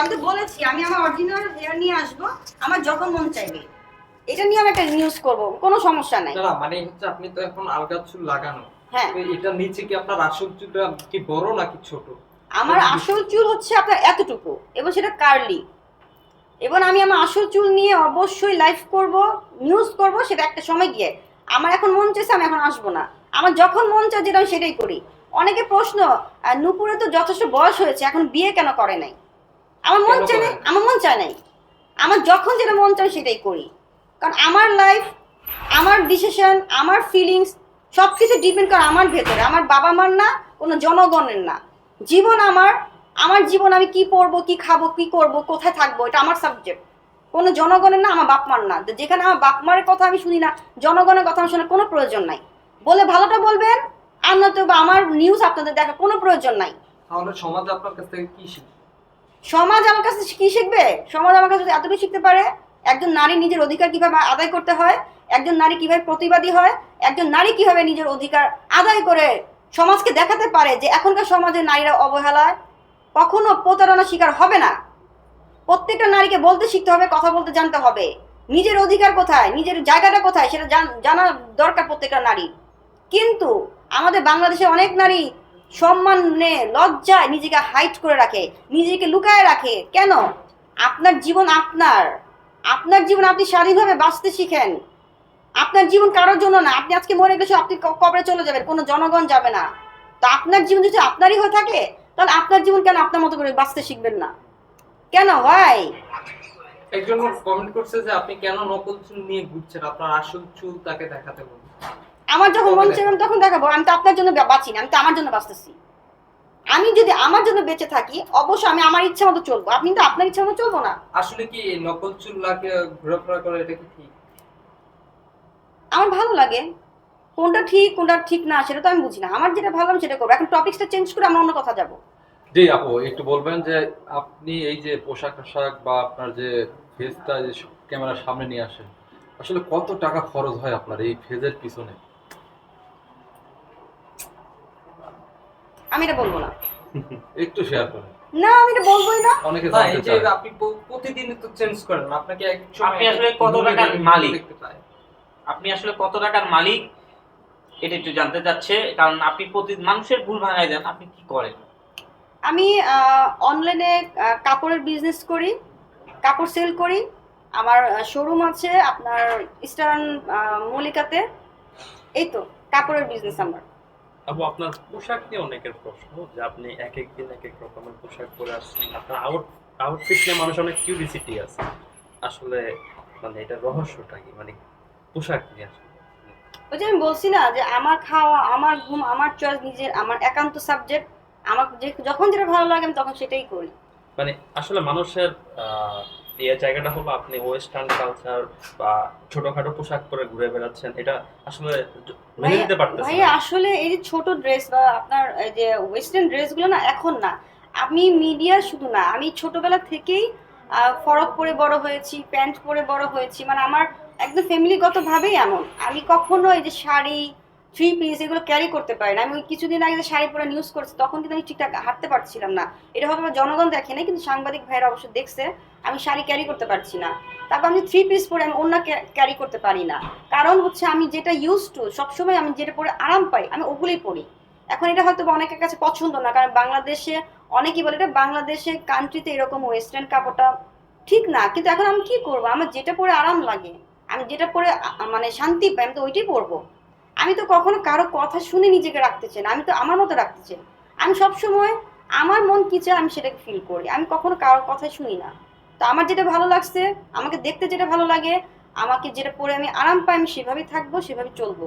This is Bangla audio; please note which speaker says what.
Speaker 1: আমি তো বলেছি আমি আমার অরিজিনাল হেয়ার নিয়ে আসব আমার যখন মন চাইবে। এটা নিয়ে আমি একটা নিউজ করব কোনো সমস্যা নাই।
Speaker 2: না না, মানে হচ্ছে আপনি তো এখন আলগা চুল লাগানো।
Speaker 1: হ্যাঁ।
Speaker 2: এটা নিচে কি আপনার আসল চুলটা কি বড় নাকি ছোট?
Speaker 1: আমার আসল চুল হচ্ছে আপনার এতটুকু এবং সেটা কার্লি এবং আমি আমার আসল চুল নিয়ে অবশ্যই লাইভ করব নিউজ করব সেটা একটা সময় গিয়ে। আমার এখন মন চাইছে আমি এখন আসব না। আমার যখন মন চায় যেটা আমি সেটাই করি। অনেকে প্রশ্ন নুপুরে তো যথেষ্ট বয়স হয়েছে এখন বিয়ে কেন করে নাই? আমার মন চায় নাই? আমার মন চায় নাই। আমার যখন যেটা মন চায় সেটাই করি। কারণ আমার লাইফ আমার ডিসিশন আমার ফিলিংস সব কিছু ডিপেন্ড করে আমার ভেতরে। আমার বাবা মার না কোনো জনগণের না। জীবন আমার আমার জীবন আমি কি পড়ব কি খাব কি করব কোথায় থাকব এটা আমার সাবজেক্ট কোনো জনগণের না আমার বাপ মার না। যেখানে আমার বাপ মারের কথা আমি শুনি না জনগণের কথা আমি শোনার কোনো প্রয়োজন নাই। বলে ভালোটা বলবেন আর নয়তো বা আমার নিউজ আপনাদের দেখার কোনো প্রয়োজন নাই।
Speaker 2: তাহলে সমাজ আপনার কাছ থেকে কি শিখবে?
Speaker 1: সমাজ আমার কাছে কি শিখবে? সমাজ আমার কাছে এতটুকু শিখতে পারে, একজন নারী নিজের অধিকার কীভাবে আদায় করতে হয়, একজন নারী কীভাবে প্রতিবাদী হয়, একজন নারী কীভাবে নিজের অধিকার আদায় করে সমাজকে দেখাতে পারে যে এখনকার সমাজে নারীরা অবহেলায়, কখনো প্রতারণা শিকার হবে না। প্রত্যেকটা নারীকে বলতে শিখতে হবে, কথা বলতে জানতে হবে। নিজের অধিকার কোথায়? নিজের জায়গাটা কোথায়? সেটা জান- দরকার প্রত্যেকটা নারী কিন্তু আমাদের বাংলাদেশে অনেক নারী সম্মানে, লজ্জায় নিজেকে হাইট করে রাখে, নিজেকে লুকায় রাখে। কেন? আপনার জীবন আপনার। আপনার জীবন আপনি স্বাধীনভাবে বাঁচতে শিখেন। আপনার জীবন কারোর জন্য না। আপনি আজকে মরে গেছে আপনি কবরে চলে যাবেন, কোনো জনগণ যাবে না। তো আপনার জীবন যদি আপনারই হয়ে থাকে, তাহলে আপনার জীবন কেন আপনার মতো করে বাঁচতে শিখবেন না? কেন? ভাই
Speaker 2: একজন কমেন্ট করছে যে আপনি কেন নকল চুল নিয়ে ঘুরছেন? আপনার আসল চুল তাকে দেখাতে বলুন।
Speaker 1: আমার যখন মন
Speaker 2: কবে
Speaker 1: চাই তখন দেখাবো। আমি তো আপনার জন্য বাঁচি না আমি তো আমার জন্য বাঁচতেছি। আমি যদি আমার জন্য বেঁচে থাকি অবশ্যই আমি আমার ইচ্ছা মতো চলবো। আপনি তো আপনার ইচ্ছা মতো চলবো না।
Speaker 2: আসলে কি নকল চুল লাগিয়ে ঘোরাফেরা করে এটা কি ঠিক?
Speaker 1: আমার ভালো লাগে। কোনটা ঠিক কোনটা ঠিক না সেটা তো আমি বুঝি না। আমার যেটা ভালো আমি সেটা করব। এখন টপিকসটা চেঞ্জ করে আমরা অন্য কথা যাব।
Speaker 3: জি আপু একটু বলবেন যে আপনি এই যে পোশাক আশাক বা আপনার যে ফেজটা যে ক্যামেরার সামনে নিয়ে আসেন আসলে কত টাকা খরচ হয় আপনার এই ফেজের পিছনে?
Speaker 1: আমি এটা বলব না।
Speaker 3: একটু শেয়ার করেন।
Speaker 1: না আমি এটা বলবোই না।
Speaker 3: অনেকে জানতে
Speaker 2: যে
Speaker 3: চায়।
Speaker 2: আপনি প- প্রতিদিনই তো চেঞ্জ করেন আপনাকে এক
Speaker 4: আপনি আসলে কত টাকার মালিক? আপনি আসলে কত টাকার মালিক? এটা একটু জানতে চাচ্ছে কারণ আপনি প্রতি মানুষের ভুল ভাঙাই দেন আপনি কি করেন?
Speaker 1: আমি অনলাইনে কাপড়ের বিজনেস করি কাপড় সেল করি। আমার শোরুম আছে আপনার ইস্টার্ন মল্লিকাতে। এই তো কাপড়ের বিজনেস আমার।
Speaker 5: আপু আপনার পোশাক নিয়ে অনেকের প্রশ্ন যে আপনি এক এক দিন এক এক রকমের পোশাক পরে আসছেন। আপনার আউট আউটফিট নিয়ে মানুষ অনেক কিউরিসিটি আছে। আসলে মানে এটা রহস্যটা কি? মানে পোশাক নিয়ে আসলে।
Speaker 1: ওই যে আমি বলছি না যে আমার খাওয়া আমার ঘুম আমার চয়েস নিজের আমার একান্ত সাবজেক্ট আমার যে যখন যেটা ভালো লাগে আমি তখন সেটাই করি।
Speaker 5: মানে আসলে মানুষের ইয়ে জায়গাটা হলো আপনি ওয়েস্টার্ন কালচার বা ছোটখাটো পোশাক পরে ঘুরে বেড়াচ্ছেন এটা আসলে মেনে নিতে পারতেছেন
Speaker 1: ভাইয়া আসলে এই যে ছোট ড্রেস বা আপনার এই যে ওয়েস্টার্ন ড্রেসগুলো না এখন না আমি মিডিয়া শুধু না আমি ছোটবেলা থেকেই ফরক পরে বড় হয়েছি প্যান্ট পরে বড় হয়েছি মানে আমার একদম ফ্যামিলিগতভাবেই এমন। আমি কখনো এই যে শাড়ি থ্রি পিস এগুলো ক্যারি করতে পারি না। আমি কিছুদিন আগে শাড়ি পরে নিউজ করছি, তখন কিন্তু আমি ঠিকঠাক হাঁটতে পারছিলাম না। এটা হয়তো বা জনগণ দেখে নাই, কিন্তু সাংবাদিক ভাইয়েরা অবশ্য দেখছে, আমি শাড়ি ক্যারি করতে পারছি না। তারপর আমি থ্রি পিস পরে আমি অন্য ক্যারি করতে পারি না। কারণ হচ্ছে আমি যেটা ইউজ টু সবসময় আমি যেটা পরে আরাম পাই, আমি ওগুলোই পরি। এখন এটা হয়তো অনেকের কাছে পছন্দ না, কারণ বাংলাদেশে অনেকেই বলে এটা বাংলাদেশে কান্ট্রিতে এরকম ওয়েস্টার্ন কাপড়টা ঠিক না। কিন্তু এখন আমি কি করব? আমার যেটা পরে আরাম লাগে, আমি যেটা পরে মানে শান্তি পাই, আমি তো ওইটাই পরবো। আমি তো কখনো কারও কথা শুনে নিজেকে রাখতে চাই না। আমি তো আমার মতো রাখতে চাই। আমি সবসময় আমার মন কি চায় আমি সেটাকে ফিল করি। আমি কখনো কারোর কথা শুনি না। তো আমার যেটা ভালো লাগছে, আমাকে দেখতে যেটা ভালো লাগে, আমাকে যেটা পরে আমি আরাম পাই, আমি সেভাবেই থাকব সেভাবে চলবো।